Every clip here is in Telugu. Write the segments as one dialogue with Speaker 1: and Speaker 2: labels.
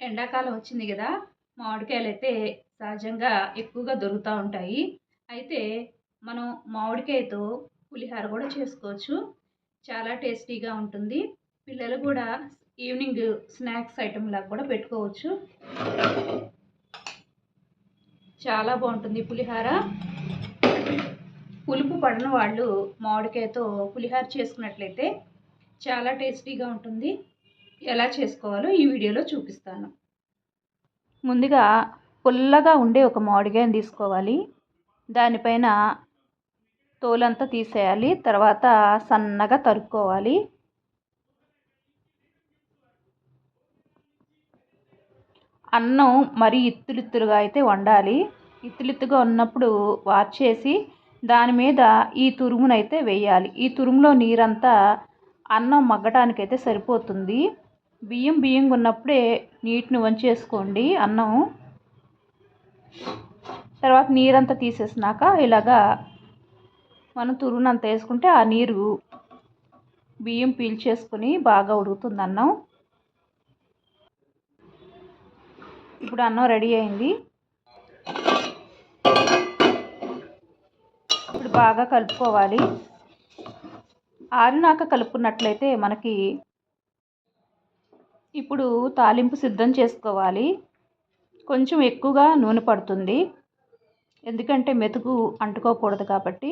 Speaker 1: ఎండాకాలం వచ్చింది కదా మామిడికాయలు అయితే సహజంగా ఎక్కువగా దొరుకుతూ ఉంటాయి. అయితే మనం మామిడికాయతో పులిహోర కూడా చేసుకోవచ్చు. చాలా టేస్టీగా ఉంటుంది. పిల్లలు కూడా ఈవినింగ్ స్నాక్స్ ఐటెం లాగా కూడా పెట్టుకోవచ్చు. చాలా బాగుంటుంది పులిహోర. పులుపు పడిన వాళ్ళు మామిడికాయతో పులిహోర చేసుకున్నట్లయితే చాలా టేస్టీగా ఉంటుంది. ఎలా చేసుకోవాలో ఈ వీడియోలో చూపిస్తాను. ముందుగా పుల్లగా ఉండే ఒక మామిడికాయని తీసుకోవాలి. దానిపైన తోలంతా తీసేయాలి. తర్వాత సన్నగా తరుక్కోవాలి. అన్నం మరీ ఇత్తులిత్తులుగా అయితే వండాలి. ఇత్తులిత్తుగా ఉన్నప్పుడు వార్చేసి దాని మీద ఈ తురుమునైతే వేయాలి. ఈ తురుములో నీరంతా అన్నం మగ్గటానికైతే సరిపోతుంది. బియ్యం బియ్యం ఉన్నప్పుడే నీటిని వంచేసుకోండి అన్నం. తర్వాత నీరంతా తీసేసినాక ఇలాగా మనం తురునంత వేసుకుంటే ఆ నీరు బియ్యం పీల్చేసుకుని బాగా ఉడుకుతుంది అన్నం. ఇప్పుడు అన్నం రెడీ అయింది. ఇప్పుడు బాగా కలుపుకోవాలి. ఆరినాక కలుపుకున్నట్లయితే మనకి ఇప్పుడు తాలింపు సిద్ధం చేసుకోవాలి. కొంచెం ఎక్కువగా నూనె పడుతుంది. ఎందుకంటే మెతుకు అంటుకోకూడదు కాబట్టి.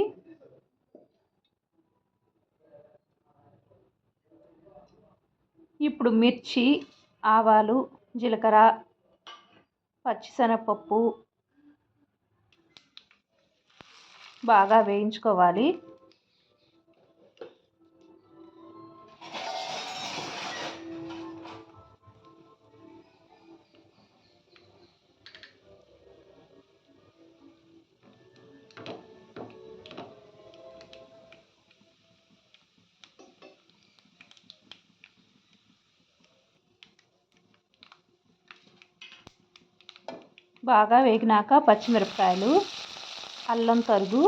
Speaker 1: ఇప్పుడు మిర్చి ఆవాలు జీలకర్ర పచ్చిశనగపప్పు బాగా వేయించుకోవాలి. బాగా వేగినాక పచ్చిమిరపకాయలు అల్లం తరుగు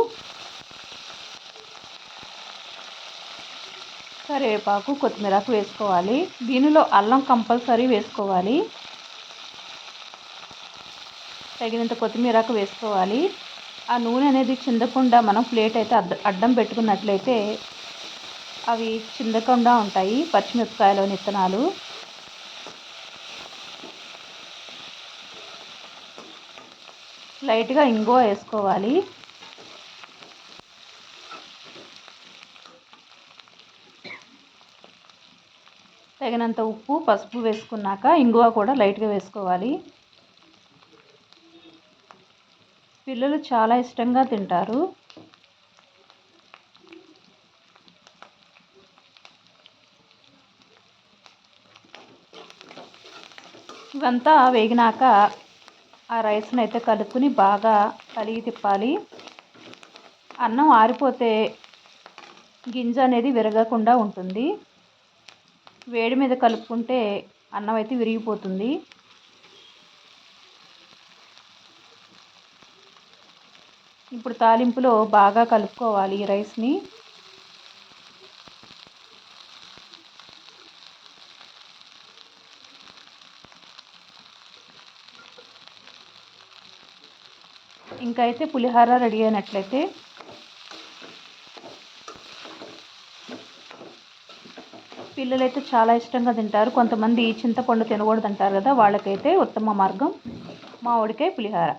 Speaker 1: కరివేపాకు కొత్తిమీరకు వేసుకోవాలి. దీనిలో అల్లం కంపల్సరీ వేసుకోవాలి. తగినంత కొత్తిమీరకు వేసుకోవాలి. ఆ నూనె అనేది చిందకుండా మనం ప్లేట్ అయితే అడ్డం పెట్టుకున్నట్లయితే అవి చిందకుండా ఉంటాయి పచ్చిమిరపకాయలోని విత్తనాలు లైట్గా ఇంగువ వేసుకోవాలి. తగినంత ఉప్పు పసుపు వేసుకున్నాక ఇంగువ కూడా లైట్గా వేసుకోవాలి. పిల్లలు చాలా ఇష్టంగా తింటారు. ఇవంతా వేగినాక ఆ రైస్ని అయితే కలుపుకుని బాగా కలిగి తిప్పాలి. అన్నం ఆరిపోతే గింజ అనేది విరగకుండా ఉంటుంది. వేడి మీద కలుపుకుంటే అన్నం అయితే విరిగిపోతుంది. ఇప్పుడు తాలింపులో బాగా కలుపుకోవాలి ఈ రైస్ని. ఇంకా అయితే పులిహోర రెడీ అయినట్లయితే పిల్లలైతే చాలా ఇష్టంగా తింటారు. కొంతమంది చింతపండు తినకూడదు అంటారు కదా వాళ్ళకైతే ఉత్తమ మార్గం మామిడికాయ పులిహోర.